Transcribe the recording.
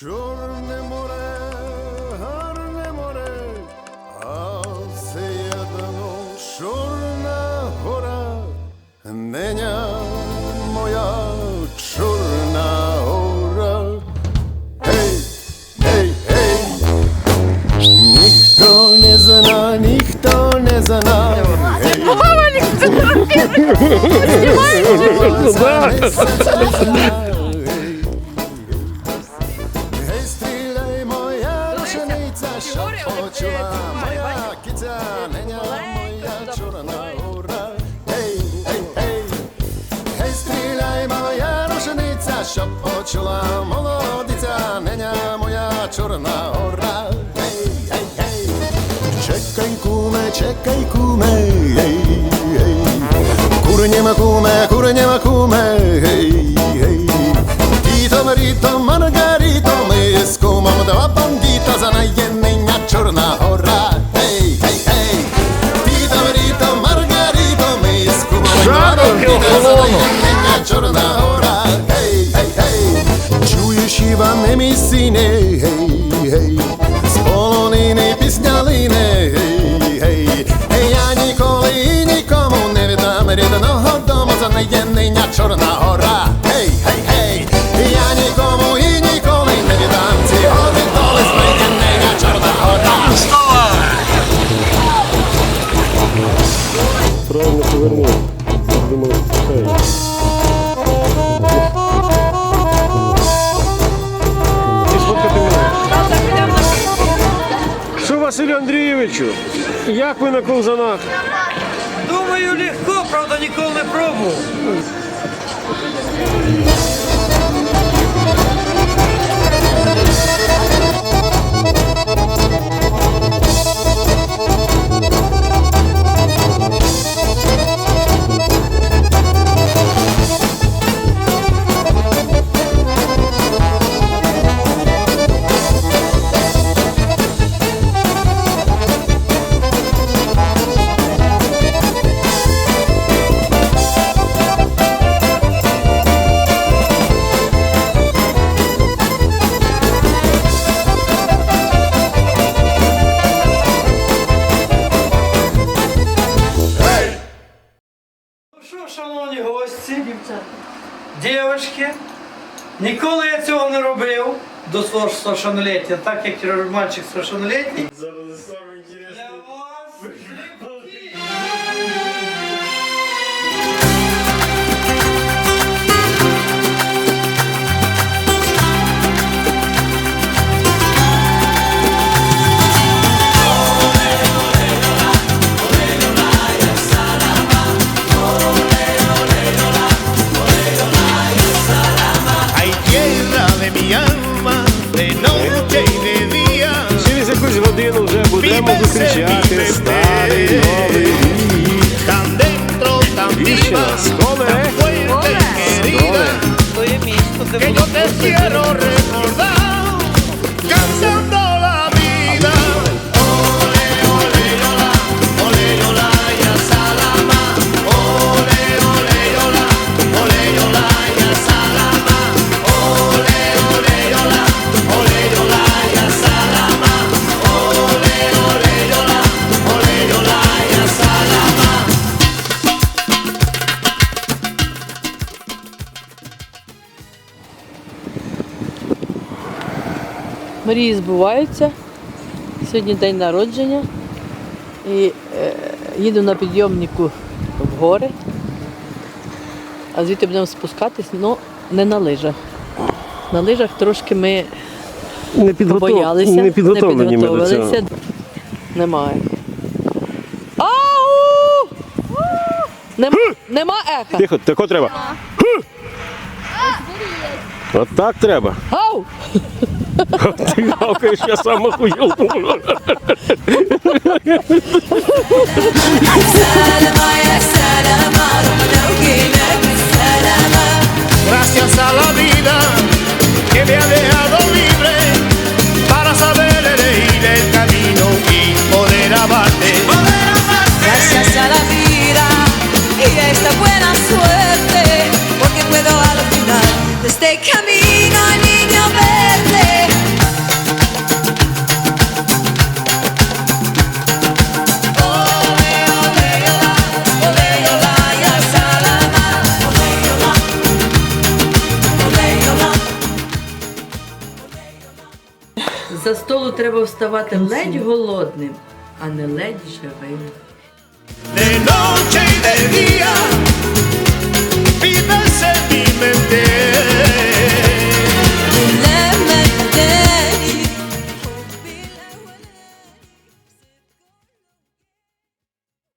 Чорне море, гарне море, а все єдно чорна гора, неня моя чорна гора. Гей, гей, гей, ніхто не зна, ніхто не зна. Гей, Мама, не знімаєш? гей, гей, гей, гей. почула моя киця, неня моя чорна гора. Гей, гей, гей, гей, стріляй, моя рушениця, що почула молодиця, неня моя чорна гора. Гей, гей, гей, чекай, куме, чекай, куме, гей, гей, курнєма куме, курнєма куме, за Чорна гора. Гей, гей, гей. Чуєш, Іване, мій сине, гей, гей. З полонини піснялини, гей, гей. Гей, я ніколи і нікому не віддам рідного дому за наєднення Чорна гора. Василю Як ви на ковзанах? Думаю, легко, правда, ніколи не пробував. Що, шановні гості, дівчатки, ніколи я цього не робив до свого совершенноліття, так як мальчик совершеннолітній. саме вас Мрії збуваються. Сьогодні день народження. І е, їду на підйомнику в гори. А звідти будемо спускатись, але не на лижах. На лижах трошки ми Не, підготов... побоялися, не підготовлені ми до цього. Немає. Ау! Нема, нема еха. Тихо, тако треба. От так треба. Ау! Ти гавкаєш, я сам охуєл. Gracias За столу треба вставати ледь голодним, а не ледь живим.